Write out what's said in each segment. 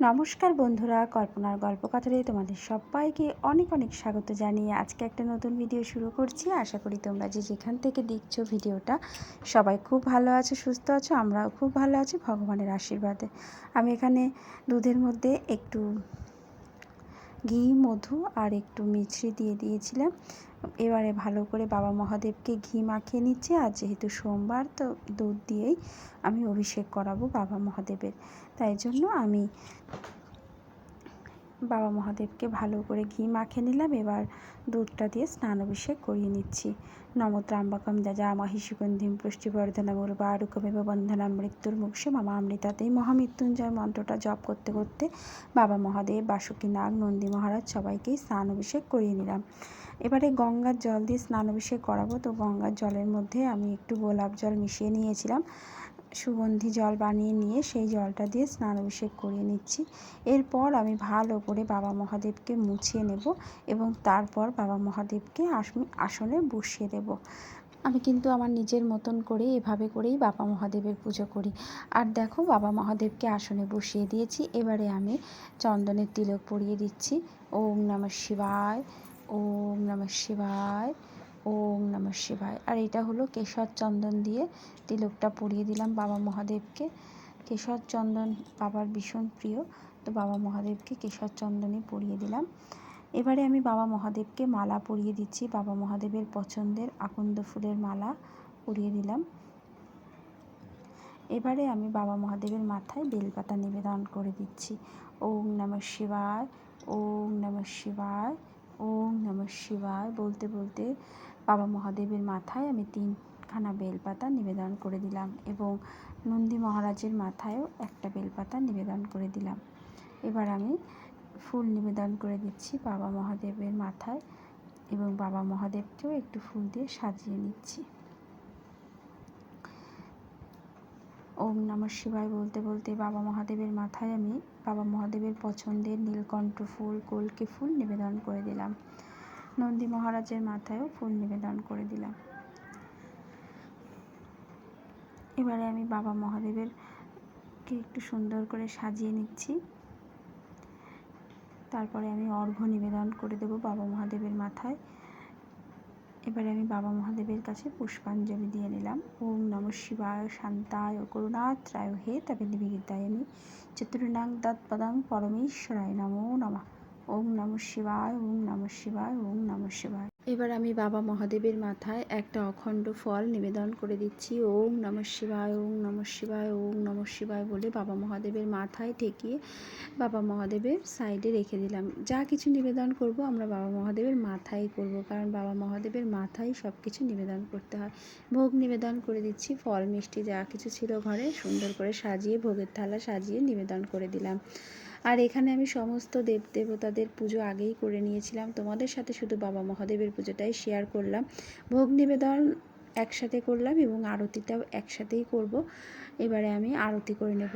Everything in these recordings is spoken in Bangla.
নমস্কার বন্ধুরা, কল্পনার গল্প কথাতে তোমাদের সবাইকে অনেক অনেক স্বাগত জানিয়ে আজকে একটা নতুন ভিডিও শুরু করছি। আশা করি তোমরা যে যেখান থেকে দেখছ ভিডিওটা সবাই খুব ভালো আছো, সুস্থ আছো, আমরাও খুব ভালো আছি ভগবানের আশীর্বাদে। আমি এখানে দুধের মধ্যে একটু ঘি, মধু আর একটু মিছরি দিয়ে দিয়েছিলাম। এবারে ভালো করে বাবা মহাদেবকে ঘি মাখিয়ে নিচ্ছে আর যেহেতু সোমবার তো দুধ দিয়েই আমি অভিষেক করাবো বাবা মহাদেবের। তাই জন্য আমি বাবা মহাদেবকে ভালো করে ঘি মাখে নিলাম। এবার দুধটা দিয়ে স্নান অভিষেক করিয়ে নিচ্ছি। নমত্রাম্বকম যা যা মহি সুগন্ধিম পুষ্টিবর্ধনম উর্বারুকমেব বন্ধনাম মৃত্যুর মুখে মামা অমৃতাতেই মহামৃত্যুঞ্জয় মন্ত্রটা জপ করতে করতে বাবা মহাদেব, বাসুকী নাগ, নন্দী মহারাজ সবাইকেই স্নান অভিষেক করিয়ে নিলাম। এবারে গঙ্গার জল দিয়ে স্নান অভিষেক করাবো। তো গঙ্গার জলের মধ্যে আমি একটু গোলাপ জল মিশিয়ে নিয়েছিলাম। সুগন্ধি জল বানিয়ে নিয়ে সেই জলটা দিয়ে স্নান অভিষেক করিয়ে নিচ্ছি। এরপর আমি ভালো করে বাবা মহাদেবকে মুছিয়ে নেব এবং তারপর বাবা মহাদেবকে আসনে বসিয়ে দেব। আমি কিন্তু আমার নিজের মতন করে এভাবে করেই বাবা মহাদেবের পুজো করি। আর দেখো, বাবা মহাদেবকে আসনে বসিয়ে দিয়েছি। এবারে আমি চন্দনের তিলক পরিয়ে দিচ্ছি। ওম নমঃ শিবায়, ওম নমঃ শিবায়। ওম নমঃ শিবায়। আর এটা হলো কেশর চন্দন দিয়ে তিলকটা পরিয়ে দিলাম বাবা মহাদেবকে। কেশর চন্দন বাবার ভীষণ প্রিয়, তো বাবা মহাদেবকে কেশর চন্দনে পরিয়ে দিলাম। এবারে আমি বাবা মহাদেবকে মালা পরিয়ে দিচ্ছি। বাবা মহাদেবের পছন্দের আকন্দ ফুলের মালা পরিয়ে দিলাম। এবারে আমি বাবা মহাদেবের মাথায় বেলপাতা নিবেদন করে দিচ্ছি। ওম নমঃ শিবায়, ওম নমঃ শিবায়, ওম নমঃ শিবায় বলতে বলতে বাবা মহাদেবের মাথায় আমি তিনখানা বেলপাতা নিবেদন করে দিলাম এবং নন্দী মহারাজের মাথায়ও একটা বেলপাতা নিবেদন করে দিলাম। এবার আমি ফুল নিবেদন করে দিচ্ছি বাবা মহাদেবের মাথায় এবং বাবা মহাদেবকেও একটু ফুল দিয়ে সাজিয়ে নিচ্ছি। ওম নমঃ শিবায় বলতে বলতে বাবা মহাদেবের মাথায় আমি বাবা মহাদেবের পছন্দের নীলকণ্ঠ ফুল, কলকে ফুল নিবেদন করে দিলাম। নন্দী মহারাজের মাথায়ও ফুল নিবেদন করে দিলাম। এবারে আমি বাবা মহাদেবের কে একটু সুন্দর করে সাজিয়ে নিচ্ছি। তারপরে আমি অর্ঘ্য নিবেদন করে দেব বাবা মহাদেবের মাথায়। এবারে আমি বাবা মহাদেবের কাছে পুষ্পাঞ্জলি দিয়ে নিলাম। ওম নম শিবায় শান্তায় করুণাত্রায় হে তবে নিবেদিতায় আমি চতুর্ণাং দৎপদং পরমেশ্বরায় নমো নমঃ। ওম নম শিবায়, ওম নম শিবায়, ওম নম শিবায়। এবার আমি বাবা মহাদেবের মাথায় একটা অখণ্ড ফল নিবেদন করে দিচ্ছি। ওম নম শিবায়, ওম নম শিবায়, ওম নম শিবায় বলে বাবা মহাদেবের মাথায় ঠেকিয়ে বাবা মহাদেবের সাইডে রেখে দিলাম। যা কিছু নিবেদন করব আমরা বাবা মহাদেবের মাথায় করব, কারণ বাবা মহাদেবের মাথায় সব কিছু নিবেদন করতে হয়। ভোগ নিবেদন করে দিচ্ছি, ফল, মিষ্টি যা কিছু ছিল ঘরে সুন্দর করে সাজিয়ে, ভোগের থালা সাজিয়ে নিবেদন করে দিলাম। আর এখানে আমি সমস্ত দেব দেবতাদের পুজো আগেই করে নিয়েছিলাম। তোমাদের সাথে শুধু বাবা মহাদেবের পুজোটাই শেয়ার করলাম। ভোগ নিবেদন একসাথে করলাম এবং আরতিটাও একসাথেই করব। এবারে আমি আরতি করে নেব।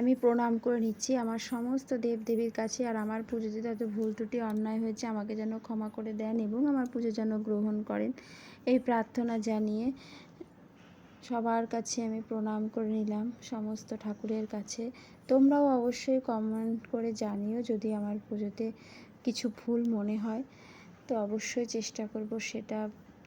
আমি প্রণাম করে নিচ্ছি আমার সমস্ত দেব দেবীর কাছে আর আমার পুজোতে যত ভুল ত্রুটি, অন্যায় হয়েছে আমাকে যেন ক্ষমা করে দেন এবং আমার পুজো যেন গ্রহণ করেন। এই প্রার্থনা জানিয়ে সবার কাছে আমি প্রণাম করে নিলাম সমস্ত ঠাকুরের কাছে। তোমরাও অবশ্যই কমেন্ট করে জানিও যদি আমার পুজোতে কিছু ভুল মনে হয়। তো অবশ্যই চেষ্টা করব সেটা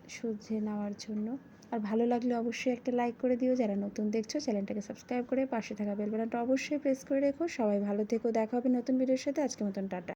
শুধরে নেওয়ার জন্য। আর ভালো লাগলে অবশ্যই একটা লাইক করে দিও। যারা নতুন দেখছ, চ্যানেলটাকে সাবস্ক্রাইব করে পাশে থাকা বেল বাটনটা অবশ্যই প্রেস করে রেখো। সবাই ভালো থেকো। দেখা হবে নতুন ভিডিওর সাথে। আজকে মতন, টাটা।